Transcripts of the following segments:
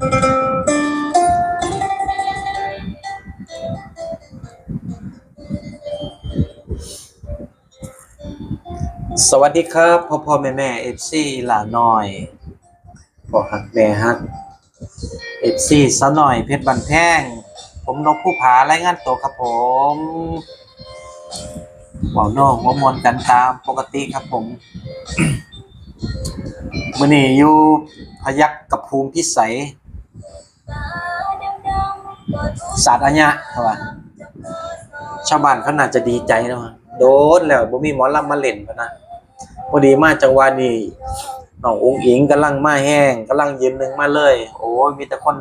สวัสดีครับพ่อพ่อแม่แม่เอฟซีหลาน้อยพ่อฮักแม่ฮักเอฟซีสาวหน่อยเพชรบันแท่ง ผมนกผู้ผารายงานตัวครับผมเว้านองว่ามวนกันตามปกติครับผมมื้อนี้อยู่พยัคฆ์กับภูมิพิสัย สตร์อัญญะครับว่าชาวบ้านเขาน่าจะดีใจเนาะโดนแล้วบ่มีหมอลำมาเล่นพนะพอดีมาจังหวะนี้น้ององค์อิงกำลังมาแห้งกำลังยืนหนึ่งมาเลย โอ้ยมีแต่คน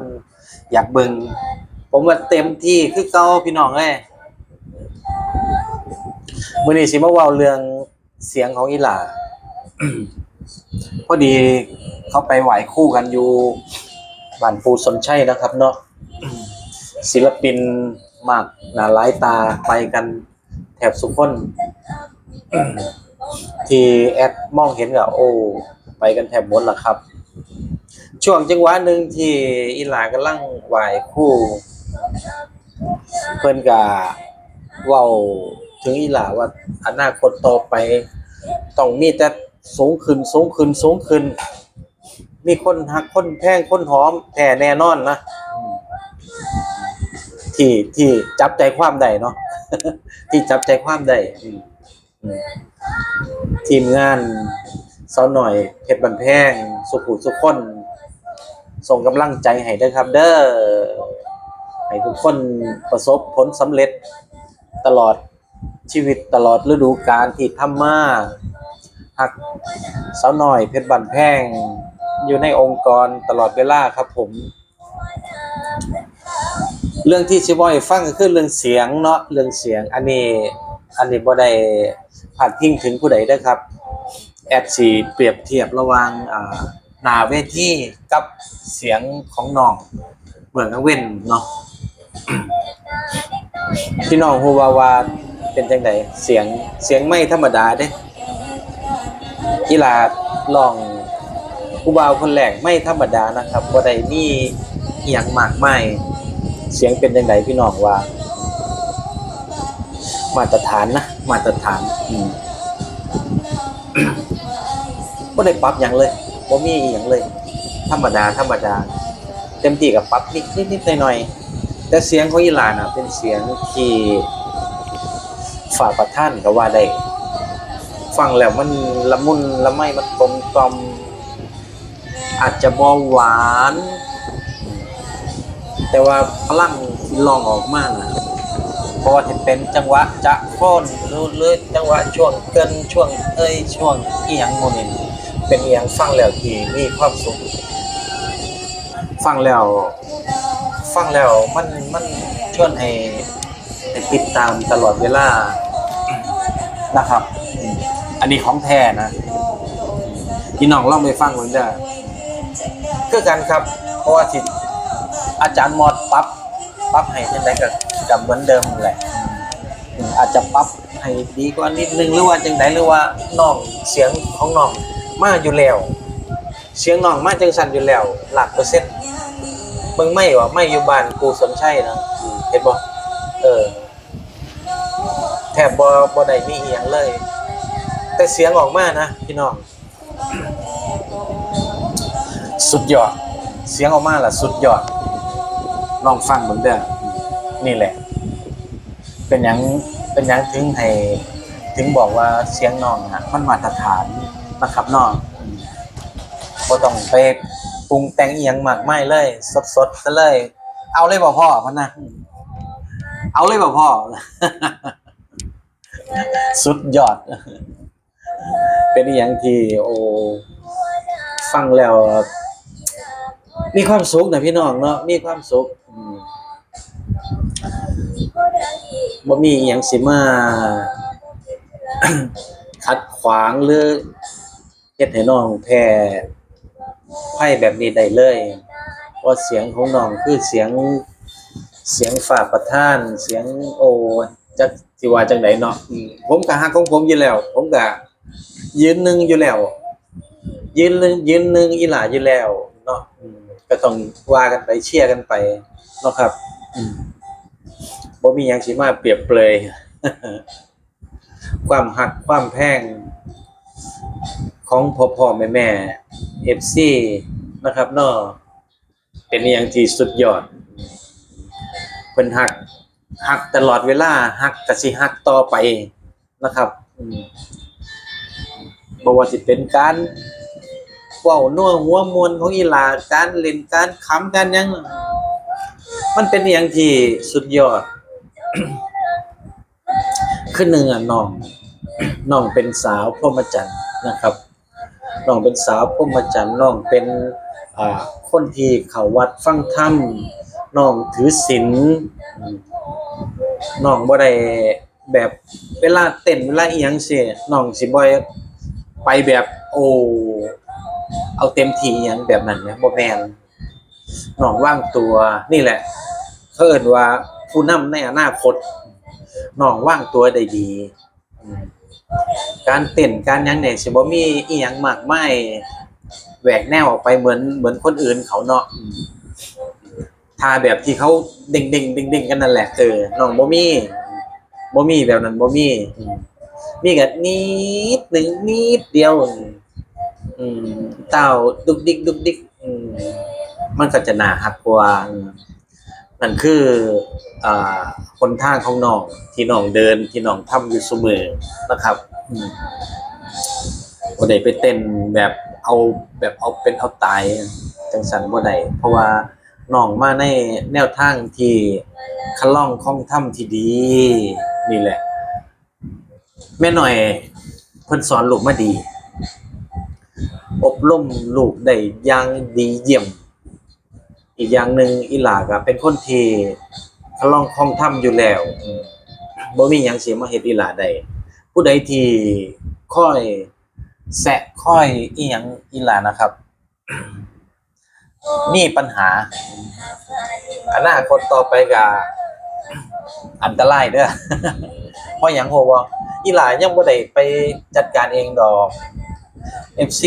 อยากเบิ่งผมว่าเต็มที่คือเก่าพี่น้องเอ้ยมื้อนี้สิมาว้าเรื่องเสียงของอีหล่าพอดีเขาไปไหว้คู่กันอยู่ บ้านปูสนชัยนะครับ เนาะศิลปินมากหนาหลายตาไปกันแถบสุขคน ที่แอดมองเห็นก็โอ้ไปกันแถบหมดละครับ ช่วงจังหวะหนึ่งที่อีหลากำลังไหวคู่เพิ่อนก็เว้าถึงอีหลาว่าอนาคตต่อไป ต้องมีแต่สูงขึ้นสูงขึ้นสูงขึ้น มีคนหักคนแพงคนหอมแท้แน่นอนนะอืมที่ที่จับใจความได้เนาะที่จับใจความได้อืมอืมทีมงานเสาหน่อยเพชรบันแพง สุขุสุขคน ส่งกำลังใจให้เด้อครับ เด้อให้ทุกคนประสบผลสำเร็จตลอดชีวิตตลอดฤดูกาลที่ทำมาหักเสาหน่อยเพชรบันแพง อยู่ในองค์กรตลอดเวลาครับผม เรื่องที่ชิบอยฟังก็คือเรื่องเสียงเนาะเรื่องเสียง อันนี้ อันนี้บ่ได้พาดพิงถึงผู้ใดเด้ครับ แอดสีเปรียบเทียบระหว่างอ่าหน้าเวทีกับเสียงของน้องเหมือนกับเว้นเนาะพี่น้องฮูวาวาเป็นจังไดเสียงเสียงไม่ธรรมดาเด้กีฬาลอง ผู้บ่าวคนแรกไม่ธรรมดานะครับบ่ได้มีอียงมากมายเสียงเป็นจังไดพี่น้องว่า มาตรฐานนะมาตรฐานอืมบ่ได้ปรับหยังเลยบ่มีอีหยังเลย ธรรมดาธรรมดา เต็มที่กับปรับนิดนิดๆหน่อยแต่เสียงของอีหลานอะ เป็นเสียงที่ฝากประท่านก็ว่าได้ฟังแล้วมันละมุนละไมมันกลมกลอม อาจจะบ่หวาน แต่ว่าพลังที่ลองออกมาน่ะเพราะว่าจะเป็นจังหวะจะฟ้อนหรือหรือจังหวะช่วงเกินช่วงเอ้ยช่วงอีหยังโมนี่เป็นอีหยังฟังแล้วที่มีความสุขฟังแล้วฟังแล้วมันมันชวนให้ให้ติดตามตลอดเวลานะครับอืมอันนี้ของแท้นะพี่น้องลองไปฟังมันเด้อ คือกันครับ เพราะว่าที่อาจารย์มอดปรับปรับให้จังไดก็ก็เหมือนเดิมแหละอาจจะปรับให้ดีกว่านิดนึงหรือว่าจังไดหรือว่าน้องเสียงของน้องมาอยู่แล้ว เสียงน้องมาจังซั่นอยู่แล้ว หลักเปอร์เซ็นต์เบิ่งไม่ว่าไม่อยู่บ้านกูสนชัยนะเห็นบ่เออแทบบ่บ่ได้มีเอียงเลย แต่เสียงออกมานะพี่น้อง สุดยอด เสียงออกมาล่ะ สุดยอด ลองฟังเบิ่งเด้อนี่แหละ เป็นหยังเป็นหยังถึงให้ถึงบอกว่าเสียงน้องนะมันมาตรฐานนะครับน้องบ่ต้องไปปรุงแต่งเอียงมากไมายเลย สดๆซะเลย เอาเลยบ่พ่อพันนะอืมเอาเลยบ่พ่อ สุดยอด เป็นอย่างที่โอ้ฟังแล้ว มีความสุขนะพี่น้องเนาะมีความสุขบ่มีอย่างสิมา ขัดขวางหรือเฮ็ดให้น้องแพ้ไพ่แบบนี้ได้เลยเพราะเสียงของน้องคือเสียงเสียงฝากประท่าน เสียงโอจักสิว่าจังไดเนาะผมก็ฮักของผมอยู่แล้ว ผมก็ยืนหนึ่งอยู่แล้ว ยืนหนึ่งยืนหนึ่งอีหลาอยู่แล้วเนาะอื ก็ต้องว่ากันไปเชียร์กันไปเนาะครับอืมบ่มียังสิมาเปรียบเปรยความหักความแพงของพ่อพ่อแม่แม่ FC นะครับเนาะเป็นอย่างที่สุดยอดเพิ่นหักหักตลอดเวลาหักก็สิหักต่อไปนะครับอืมบ่ว่าสิเป็นการ ว้านัวหัวมวลของอีหลาการเล่นการขำการยังมันเป็นอย่างที่สุดยอด คือหนึ่งอะน้องน้องเป็นสาวพรหมจรรย์นะครับน้องเป็นสาวพรหมจรรย์น้องเป็นอ่าคนที่เขาวัดฟังธรรมน้องถือศีลอืมน้องบ่ได้แบบเวลาเต้นเวลาเอียังสิน้องสิบ่ไปแบบโอ้ เอาเต็มทีอหยังแบบนั้นนะบ่แม่นน้องว่างตัวนี่แหละเขาเอิ้นว่าผู้นำในอนาคตน้องว่างตัวได้ดี การเต้นการยังเนี่ยสิบ่มีอีหยังมากมายแหวกแนวออกไปเหมือนเหมือนคนอื่นเขาเนาะทาแบบที่เขาเด้งๆเด้งๆกันนั่นแหละเออน้องบ่มีบ่มีแบบนั้นบ่มีมีก็นิดหนึงนิดเดียว อืมเต้าดุกดิกดุกดิกอืมมันก็จะน่าฮักกว่าอืมนั่นคืออ่าคนทางของน้องที่น้องเดินที่น้องทำอยู่เสมอนะครับอืมบ่ได้ไปเต้นแบบเอาแบบเอาเป็นเอาตายจังสันบ่ได้เพราะว่าน้องมาในแนวทางที่คล่องของถ้ำที่ดี นี่แหละ แม่หน่อยเพิ่นสอนลูกมาดี อบรมลูกได้อย่างดีเยี่ยม อีกอย่างหนึ่งอีหลาก็เป็นคนที่คันล่องของถ้ำอยู่แล้วบ่มีหยังสิมาเฮ็ดอีหลาได้ผู้ใดที่ค่อยแสะค่อยอีหยังอีหลานะครับ มีปัญหาอนาคตต่อไปก็อันตรายเด้อเพราะหยังโหบ่อีหลายังบ่ได้ไปจัดการเองดอก FC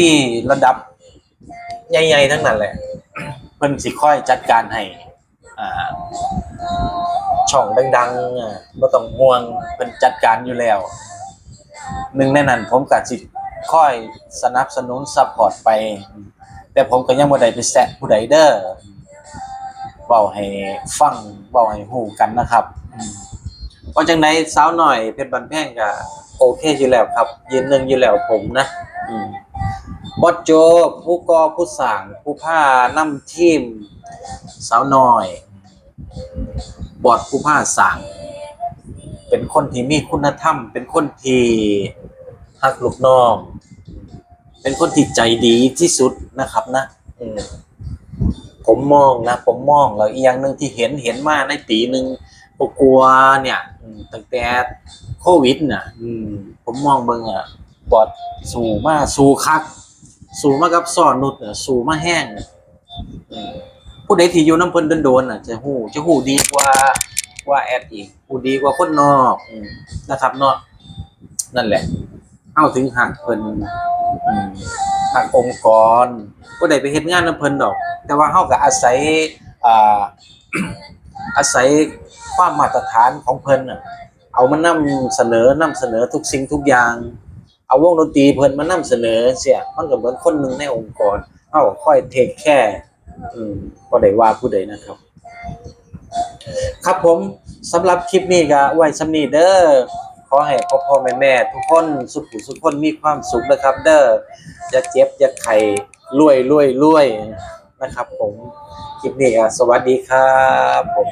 ระดับ ใหญ่ๆทั้งนั้นแหละเพิ่นสิค่อยจัดการให้อ่าช่องดังๆอะบ่ต้องห่วงเพิ่นจัดการอยู่แล้วหนึ่งในนั้นผมก็สิค่อยสนับสนุนซัพพอร์ตไป แต่ผมก็ยังบ่ได้ไปแซะผู้ใดเด้อเว้าให้ฟังเว้าให้ฮู้กันนะครับอืมเพราะจังไดสาวน้อยเพชรบันแพงก็โอเคอยู่แล้วครับ ยืนหนึ่งอยู่แล้วผมนะ อืม บอสโจผู้ก่อผู้สร้างผู้พานำทีม สาวน้อย บอดผู้พาสร้างเป็นคนที่มีคุณธรรม เป็นคนที่ฮักลูกน้อง เป็นคนที่ใจดีที่สุดนะครับนะผมมองนะ ผมมองแล้วอีกอย่างหนึ่งที่เห็นเห็นมาในปีหนึ่งก็กลัวเนี่ยตั้งแต่โควิดน่ะผมมองเบิ่งอะบอดสู่มาสู่คัก สู่มากับซ่อนนุดน่ะสู่มาแห้งอืมผู้ใดที่อยู่น้ำเพิ่นโดนๆน่ะจะฮู้จะฮู้ดีกว่าว่าแอดอีกฮู้ดีกว่าคนนอกนะครับเนาะนั่นแหละเอาถึงหักเพิ่นหักองค์กรบ่ได้ไปเฮ็ดงานน้ำเพิ่นดอก แต่ว่าเฮาก็อาศัยอ่าอาศัยความมาตรฐานของเพิ่นน่ะเอามานำเสนอนำเสนอทุกสิ่งทุกอย่าง เอาวงดนตรีเพิ่นมานำเสนอเสียมันก็เหมือนคนหนึ่งในองค์กรเฮาค่อยเทคแค่อืมบ่ได้ว่าผู้ใดนะครับ ครับผมสำหรับคลิปนี้ก็ไว้สำนี้เด้อขอให้พ่อพ่อแม่แม่ทุกคนสุขสุขคนมีความสุขนะครับ เด้ออย่าเจ็บอย่าไข้รวยรวยรวยนะครับ ผมคลิปนี้ก็สวัสดีครับผม